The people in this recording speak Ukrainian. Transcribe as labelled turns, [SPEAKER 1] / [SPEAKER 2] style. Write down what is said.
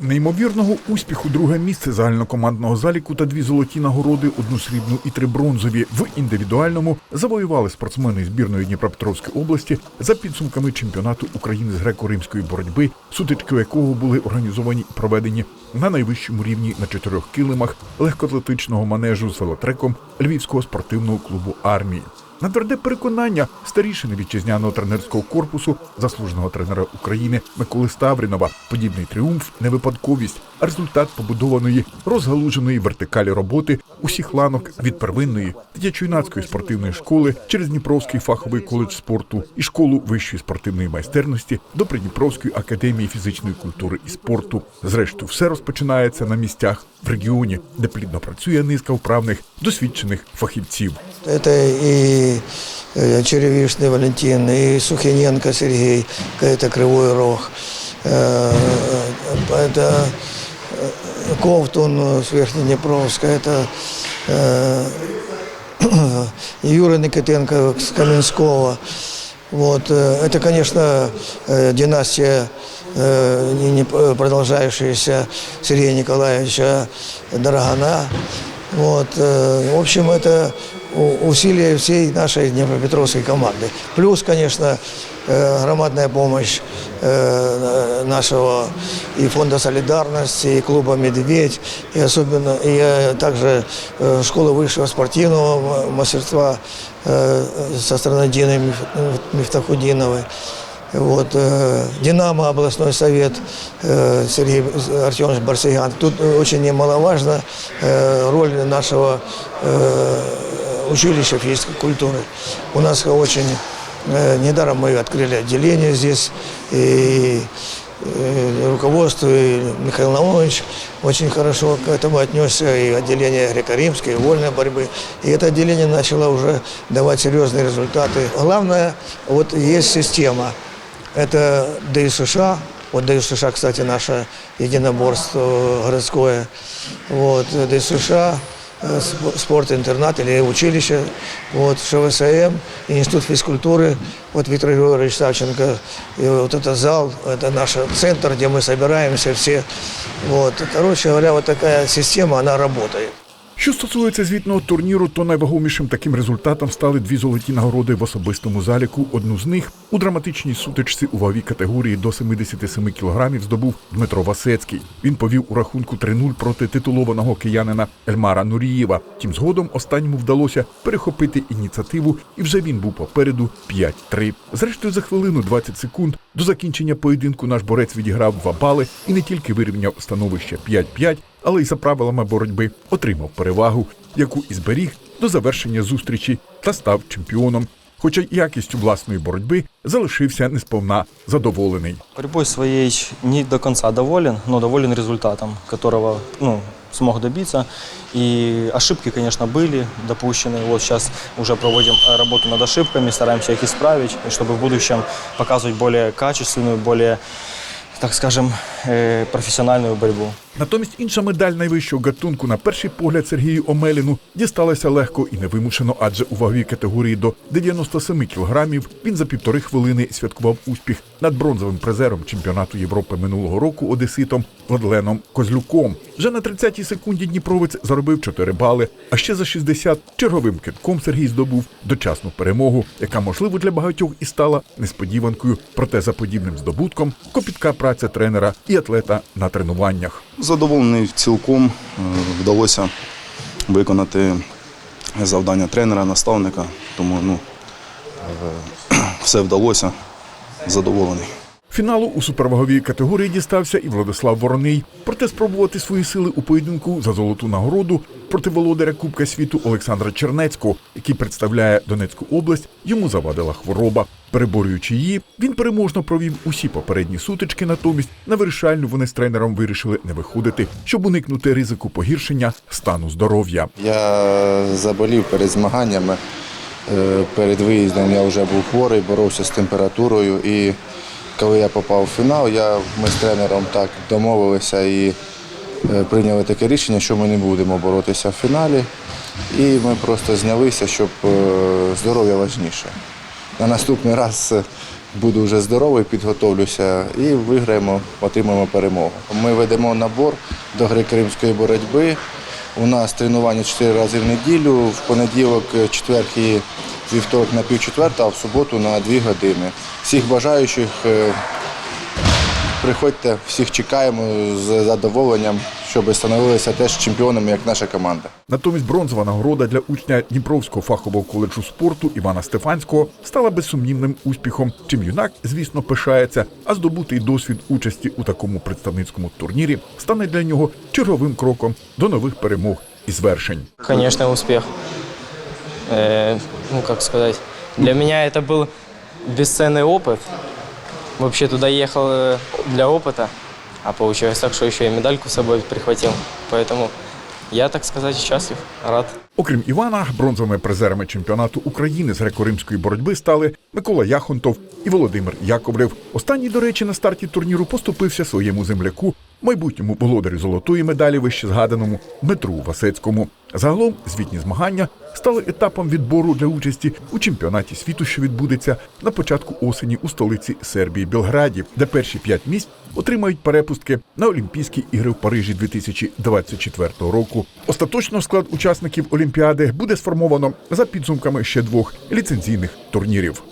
[SPEAKER 1] Неймовірного успіху друге місце загальнокомандного заліку та дві золоті нагороди, одну срібну і три бронзові в індивідуальному завоювали спортсмени збірної Дніпропетровської області за підсумками чемпіонату України з греко-римської боротьби, сутички якого були організовані і проведені на найвищому рівні на чотирьох килимах легкоатлетичного манежу з велотреком Львівського спортивного клубу армії. На тверде переконання старішини вітчизняного тренерського корпусу, заслуженого тренера України Миколи Ставрінова, подібний тріумф не випадковість, а результат побудованої розгалуженої вертикалі роботи усіх ланок від первинної дитячо-юнацької спортивної школи через Дніпровський фаховий коледж спорту і школу вищої спортивної майстерності до Придніпровської академії фізичної культури і спорту. Зрештою, все розпочинається на місцях в регіоні, де плідно працює низка вправних досвідчених фахівців.
[SPEAKER 2] Это и э, Черевишный Валентин, и Сухиненко Сергей, это Кривой Рог. Э, Это э, Ковтун с Верхнеднепровска, это э, Юра Никитенко с Каменского. Вот, э, это, конечно, э, династия, э, не- не продолжающаяся Сергея Николаевича Дорогана. Вот, э, в общем, это у- усилия всей нашей Днепропетровской команды. Плюс, конечно, э, громадная помощь э, нашего и фонда солидарности, и клуба «Медведь», и особенно и э, также э, школы высшего спортивного м- мастерства э, со стороны Дины Миф- Мифтахудиновой. Вот, э, «Динамо», областной совет, э, Сергей Артемович Барсиган. Тут э, очень немаловажна э, роль нашего э, училища физической культуры. У нас очень, э, недаром мы открыли отделение здесь, и э, руководство, и Михаил Наумович очень хорошо к этому отнесся, и отделение греко-римской, и вольной борьбы. И это отделение начало уже давать серьезные результаты. Главное, вот есть система. Это ДСШ, вот ДСШ, кстати, наше единоборство городское. Вот, сп- спорт-интернат или училище, вот, ШВСМ, Институт физкультуры, вот Виктор Григорьевич Савченко, и вот это зал, это наш центр, где мы собираемся все. Вот, короче говоря, вот такая система, она работает.
[SPEAKER 1] Що стосується звітного турніру, то найвагомішим таким результатом стали дві золоті нагороди в особистому заліку. Одну з них у драматичній сутичці у ваговій категорії до 77 кілограмів здобув Дмитро Васецький. Він повів у рахунку 3-0 проти титулованого киянина Ельмара Нурієва. Тим згодом останньому вдалося перехопити ініціативу, і вже він був попереду 5-3. Зрештою, за хвилину 20 секунд до закінчення поєдинку наш борець відіграв два бали і не тільки вирівняв становище 5-5, але й за правилами боротьби отримав перевагу, яку і зберіг до завершення зустрічі та став чемпіоном. Хоча якістю власної боротьби залишився несповна задоволений.
[SPEAKER 3] Борьбой своей не до конца доволен, но доволен результатом, которого ну, смог добиться. И ошибки, конечно, были допущены. Вот сейчас уже проводим э, работу над ошибками, стараемся их исправить, и чтобы в будущем показывать более качественную, более, так скажем, э, профессиональную борьбу.
[SPEAKER 1] Натомість інша медаль найвищого гатунку на перший погляд Сергію Омеліну дісталася легко і невимушено, адже у ваговій категорії до 97 кілограмів він за півтори хвилини святкував успіх над бронзовим призером чемпіонату Європи минулого року одеситом Владленом Козлюком. Вже на 30-й секунді Дніпровець заробив 4 бали, а ще за 60 черговим китком Сергій здобув дочасну перемогу, яка можливо для багатьох і стала несподіванкою. Проте за подібним здобутком копітка праця тренера і атлета на тренуваннях.
[SPEAKER 4] Задоволений цілком. Е, Вдалося виконати завдання тренера, наставника, тому ну, е, все вдалося. Задоволений.
[SPEAKER 1] Фіналу у суперваговій категорії дістався і Владислав Вороний. Проте спробувати свої сили у поєдинку за золоту нагороду проти володаря Кубка світу Олександра Чернецького, який представляє Донецьку область, йому завадила хвороба. Переборюючи її, він переможно провів усі попередні сутички. Натомість на вирішальну вони з тренером вирішили не виходити, щоб уникнути ризику погіршення стану здоров'я.
[SPEAKER 5] Я заболів перед змаганнями. Е, Перед виїздом я вже був хворий, боровся з температурою. І коли я попав в фінал, я, ми з тренером так домовилися і е, прийняли таке рішення, що ми не будемо боротися в фіналі. І ми просто знялися, щоб е, здоров'я важніше. На наступний раз е, буду вже здоровий, підготовлюся і виграємо, отримаємо перемогу. Ми ведемо набор до гри кримської боротьби. У нас тренування 4 рази в неділю, в понеділок, четвер і вівторок на півчетверта, а в суботу на 2 години. Всіх бажаючих е, приходьте, всіх чекаємо з задоволенням, щоб становилися теж чемпіонами, як наша команда.
[SPEAKER 1] Натомість бронзова нагорода для учня Дніпровського фахового коледжу спорту Івана Стефанського стала безсумнівним успіхом. Чим юнак, звісно, пишається, а здобутий досвід участі у такому представницькому турнірі стане для нього черговим кроком до нових перемог і звершень.
[SPEAKER 6] Конечно, успех Э, ну, как сказать, для меня это был бесценный опыт. Вообще туда ехал э, для опыта, а получилось так, что еще и медальку с собой прихватил. Поэтому я, так сказать, счастлив, рад.
[SPEAKER 1] Окрім Івана, бронзовими призерами чемпіонату України з греко-римської боротьби стали Микола Яхонтов і Володимир Яковлев. Останній, до речі, на старті турніру поступився своєму земляку, майбутньому володарю золотої медалі вище згаданому Дмитру Васецькому. Загалом звітні змагання стали етапом відбору для участі у чемпіонаті світу, що відбудеться на початку осені у столиці Сербії Білграді, де перші п'ять місць отримають перепустки на Олімпійські ігри в Парижі 2024 року. Остаточно склад учасників Олімпіади буде сформовано за підсумками ще двох ліцензійних турнірів.